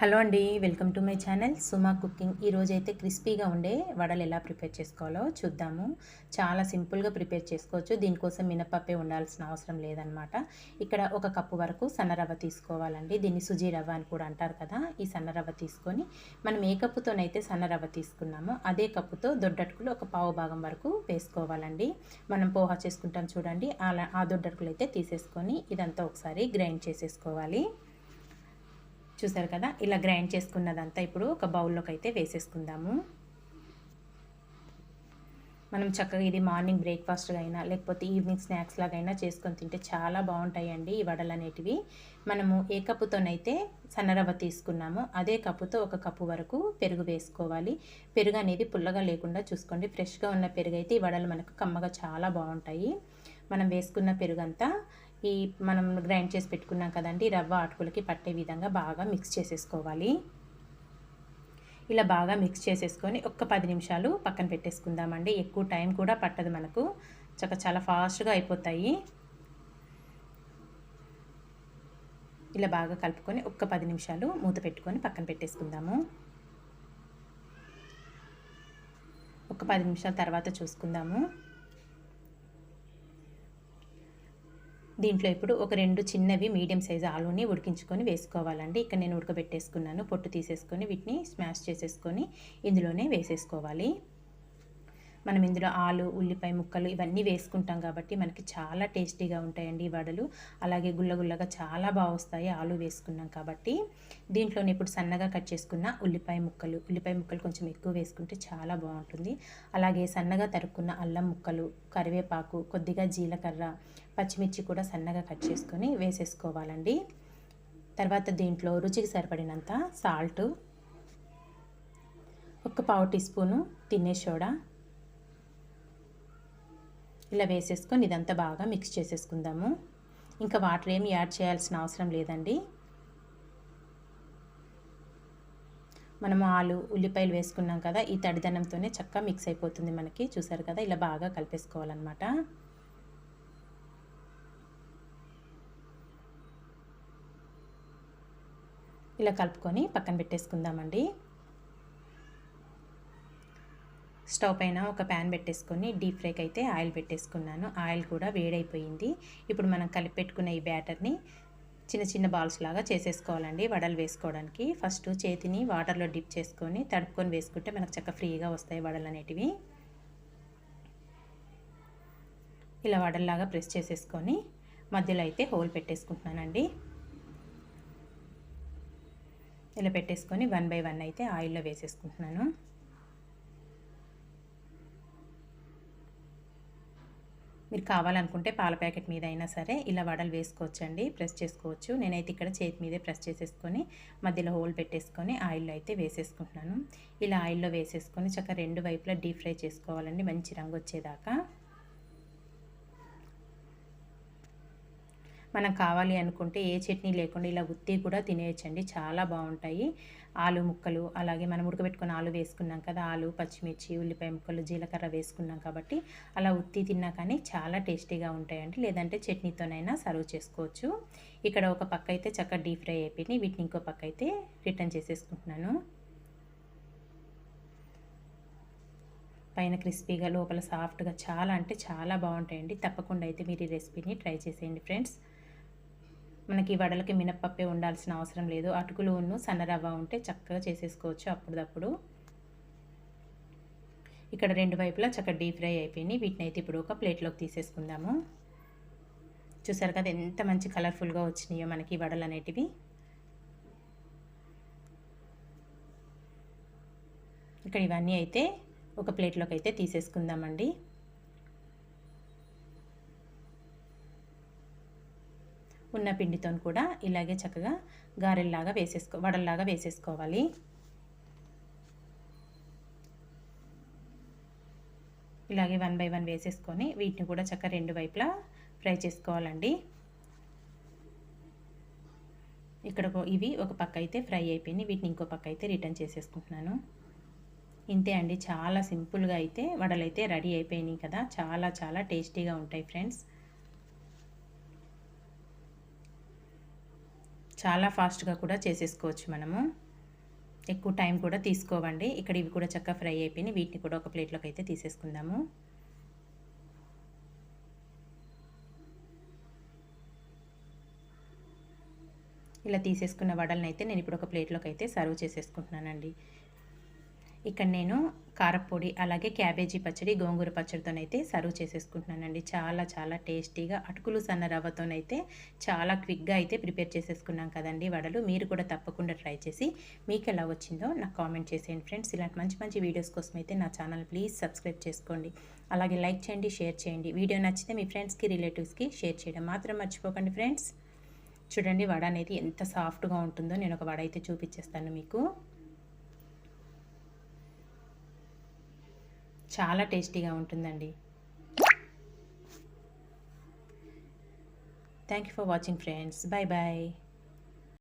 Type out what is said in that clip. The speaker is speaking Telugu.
హలో అండి welcome to my channel Suma cooking. ఈరోజు అయితే క్రిస్పీగా ఉండే వడలు ఎలా ప్రిపేర్ చేసుకోవాలో చూద్దాము. చాలా సింపుల్గా ప్రిపేర్ చేసుకోవచ్చు. దీనికోసం మినపప్పే ఉండాల్సిన అవసరం లేదనమాట ఇక్కడ ఒక కప్పు వరకు సన్న రవ్వ తీసుకోవాలండి. దీన్ని సుజీ రవ్వ అని కూడా అంటారు కదా ఈ సన్న రవ్వ తీసుకొని మనం ఏ కప్పుతోనైతే సన్న రవ్వ తీసుకున్నామో అదే కప్పుతో దొడ్డటుకులు ఒక పావు భాగం వరకు వేసుకోవాలండి. మనం పోహా చేసుకుంటాం చూడండి అలా ఆ దొడ్డటుకులు అయితే తీసేసుకొని ఇదంతా ఒకసారి గ్రైండ్ చేసేసుకోవాలి. చూసారు కదా? ఇలా గ్రైండ్ చేసుకున్నదంతా ఇప్పుడు ఒక బౌల్లోకి అయితే వేసేసుకుందాము. మనం చక్కగా ఇది మార్నింగ్ బ్రేక్ఫాస్ట్గా అయినా లేకపోతే ఈవినింగ్ స్నాక్స్ లాగైనా చేసుకొని తింటే చాలా బాగుంటాయండి ఈ వడలు అనేటివి మనము ఏ కప్పుతోనైతే సన్నరవ్వ తీసుకున్నామో అదే కప్పుతో ఒక కప్పు వరకు పెరుగు వేసుకోవాలి. పెరుగు అనేది పుల్లగా లేకుండా చూసుకోండి. ఫ్రెష్గా ఉన్న పెరుగు అయితే ఈ వడలు మనకు కమ్మగా చాలా బాగుంటాయి. మనం వేసుకున్న పెరుగు అంతా ఈ మనం గ్రైండ్ చేసి పెట్టుకున్నాం కదండి రవ్వ అటుకులకి పట్టే విధంగా బాగా మిక్స్ చేసేసుకోవాలి. ఇలా బాగా మిక్స్ చేసేసుకొని ఒక్క పది నిమిషాలు పక్కన పెట్టేసుకుందామండి. ఎక్కువ టైం కూడా పట్టదు మనకు. చక్క చాలా ఫాస్ట్గా అయిపోతాయి. ఇలా బాగా కలుపుకొని ఒక్క పది నిమిషాలు మూత పెట్టుకొని పక్కన పెట్టేసుకుందాము. ఒక పది నిమిషాల తర్వాత చూసుకుందాము. దీంట్లో ఇప్పుడు ఒక రెండు చిన్నవి మీడియం సైజు ఆలుని ఉడికించుకొని వేసుకోవాలండి. ఇక్కడ నేను ఉడకబెట్టేసుకున్నాను. పొట్టు తీసేసుకొని వీటిని స్మాష్ చేసేసుకొని ఇందులోనే వేసేసుకోవాలి. మనం ఇందులో ఆలు ఉల్లిపాయ ముక్కలు ఇవన్నీ వేసుకుంటాం కాబట్టి మనకి చాలా టేస్టీగా ఉంటాయండి ఈ వడలు. అలాగే గుల్లగుల్లగా చాలా బాగా వస్తాయి ఆలు వేసుకున్నాం కాబట్టి. దీంట్లోనే ఇప్పుడు సన్నగా కట్ చేసుకున్న ఉల్లిపాయ ముక్కలు. ఉల్లిపాయ ముక్కలు కొంచెం ఎక్కువ వేసుకుంటే చాలా బాగుంటుంది. అలాగే సన్నగా తరుక్కున్న అల్లం ముక్కలు కరివేపాకు కొద్దిగా జీలకర్ర పచ్చిమిర్చి కూడా సన్నగా కట్ చేసుకొని వేసేసుకోవాలండి. తర్వాత దీంట్లో రుచికి సరిపడినంత సాల్ట్ ఒక పావు టీ స్పూను తినే సోడా ఇలా వేసేసుకొని ఇదంతా బాగా మిక్స్ చేసేసుకుందాము. ఇంకా వాటర్ ఏమి యాడ్ చేయాల్సిన అవసరం లేదండి. మనము ఆలు ఉల్లిపాయలు వేసుకున్నాం కదా ఈ తడిదనంతోనే చక్కగా మిక్స్ అయిపోతుంది మనకి. చూసారు కదా ఇలా బాగా కలిపేసుకోవాలన్నమాట. ఇలా కలుపుకొని పక్కన పెట్టేసుకుందామండి. స్టవ్ పైన ఒక ప్యాన్ పెట్టేసుకొని డీప్ ఫ్రైకి అయితే ఆయిల్ పెట్టేసుకున్నాను. ఆయిల్ కూడా వేడైపోయింది. ఇప్పుడు మనం కలిపి పెట్టుకున్న ఈ బ్యాటర్ని చిన్న చిన్న బాల్స్ లాగా చేసేసుకోవాలండి వడలు వేసుకోవడానికి. ఫస్ట్ చేతిని వాటర్లో డిప్ చేసుకొని తడుపుకొని వేసుకుంటే మనకు చక్క ఫ్రీగా వస్తాయి వడలు అనేటివి. ఇలా వడల్లాగా ప్రెస్ చేసేసుకొని మధ్యలో అయితే హోల్ పెట్టేసుకుంటున్నానండి. ఇలా పెట్టేసుకొని వన్ బై వన్ అయితే ఆయిల్లో వేసేసుకుంటున్నాను. మీరు కావాలనుకుంటే పాల ప్యాకెట్ మీద అయినా సరే ఇలా వడలు వేసుకోవచ్చండి. ప్రెస్ చేసుకోవచ్చు. నేనైతే ఇక్కడ చేతి మీదే ప్రెస్ చేసేసుకొని మధ్యలో హోల్ పెట్టేసుకొని ఆయిల్లో అయితే వేసేసుకుంటున్నాను. ఇలా ఆయిల్లో వేసేసుకొని చక్కగా రెండు వైపులా డీప్ ఫ్రై చేసుకోవాలండి. మంచి రంగు వచ్చేదాకా. మనం కావాలి అనుకుంటే ఏ చట్నీ లేకుండా ఇలా ఉత్తి కూడా తినేయచ్చండి. చాలా బాగుంటాయి. ఆలు ముక్కలు అలాగే మనం ఉడకబెట్టుకుని ఆలు వేసుకున్నాం కదా ఆలు పచ్చిమిర్చి ఉల్లిపాయ ముక్కలు జీలకర్ర వేసుకున్నాం కాబట్టి అలా ఉత్తి తిన్నా కానీ చాలా టేస్టీగా ఉంటాయండి. లేదంటే చట్నీతోనైనా సర్వ్ చేసుకోవచ్చు. ఇక్కడ ఒక పక్క అయితే చక్కగా డీప్ ఫ్రై అయిపోయినాయి. వీటిని ఇంకో పక్క అయితే రిటర్న్ చేసేసుకుంటున్నాను. పైన క్రిస్పీగా లోపల సాఫ్ట్గా చాలా అంటే చాలా బాగుంటాయండి. తప్పకుండా అయితే మీరు ఈ రెసిపీని ట్రై చేసేయండి ఫ్రెండ్స్. మనకి వడలకి మినప్పప్పే ఉండాల్సిన అవసరం లేదు. అటుకులు ఉన్ను సన్నరవ్వ ఉంటే చక్కగా చేసేసుకోవచ్చు అప్పుడప్పుడు. ఇక్కడ రెండు వైపులా చక్కగా డీప్ ఫ్రై అయిపోయినాయి. వీటిని అయితే ఇప్పుడు ఒక ప్లేట్లోకి తీసేసుకుందాము. చూసారు కదా ఎంత మంచి కలర్ఫుల్గా వచ్చినాయో మనకి వడలు అనేటివి. ఇక్కడ ఇవన్నీ అయితే ఒక ప్లేట్లోకి అయితే తీసేసుకుందామండి. ఉన్న పిండితో కూడా ఇలాగే చక్కగా గారెల్లాగా వేసేసుకో వడల్లాగా వేసేసుకోవాలి. ఇలాగే వన్ బై వన్ వేసేసుకొని వీటిని కూడా చక్కగా రెండు వైపులా ఫ్రై చేసుకోవాలండి. ఇక్కడ ఇవి ఒక పక్క అయితే ఫ్రై అయిపోయినాయి వీటిని ఇంకో పక్క అయితే రిటర్న్ చేసేసుకుంటున్నాను. ఇంతే అండి చాలా సింపుల్గా అయితే వడలైతే రెడీ అయిపోయినాయి కదా చాలా చాలా టేస్టీగా ఉంటాయి ఫ్రెండ్స్. చాలా ఫాస్ట్గా కూడా చేసేసుకోవచ్చు మనము. ఎక్కువ టైం కూడా తీసుకోవండి. ఇక్కడ ఇవి కూడా చక్కగా ఫ్రై అయిపోయినాయి. వీటిని కూడా ఒక ప్లేట్లోకి అయితే తీసేసుకుందాము. ఇలా తీసేసుకున్న వడలను అయితే నేను ఇప్పుడు ఒక ప్లేట్లోకి అయితే సర్వ్ చేసేసుకుంటున్నానండి. ఇక్కడ నేను కారపొడి అలాగే క్యాబేజీ పచ్చడి గోంగూర పచ్చడితోనైతే సర్వ్ చేసేసుకుంటున్నానండి. చాలా చాలా టేస్టీగా అటుకులు సన్న రవ్వతోనైతే చాలా క్విక్గా అయితే ప్రిపేర్ చేసేసుకున్నాం కదండి వడలు. మీరు కూడా తప్పకుండా ట్రై చేసి మీకు ఎలా వచ్చిందో నాకు కామెంట్ చేసేయండి ఫ్రెండ్స్. ఇలాంటి మంచి మంచి వీడియోస్ కోసం అయితే నా ఛానల్ ప్లీజ్ సబ్స్క్రైబ్ చేసుకోండి. అలాగే లైక్ చేయండి షేర్ చేయండి. వీడియో నచ్చితే మీ ఫ్రెండ్స్కి రిలేటివ్స్కి షేర్ చేయడం మాత్రం మర్చిపోకండి ఫ్రెండ్స్. చూడండి వడ అనేది ఎంత సాఫ్ట్గా ఉంటుందో నేను ఒక వడ అయితే చూపించేస్తాను మీకు. చాలా టేస్టీగా ఉంటుందండి. Thank you for watching friends bye bye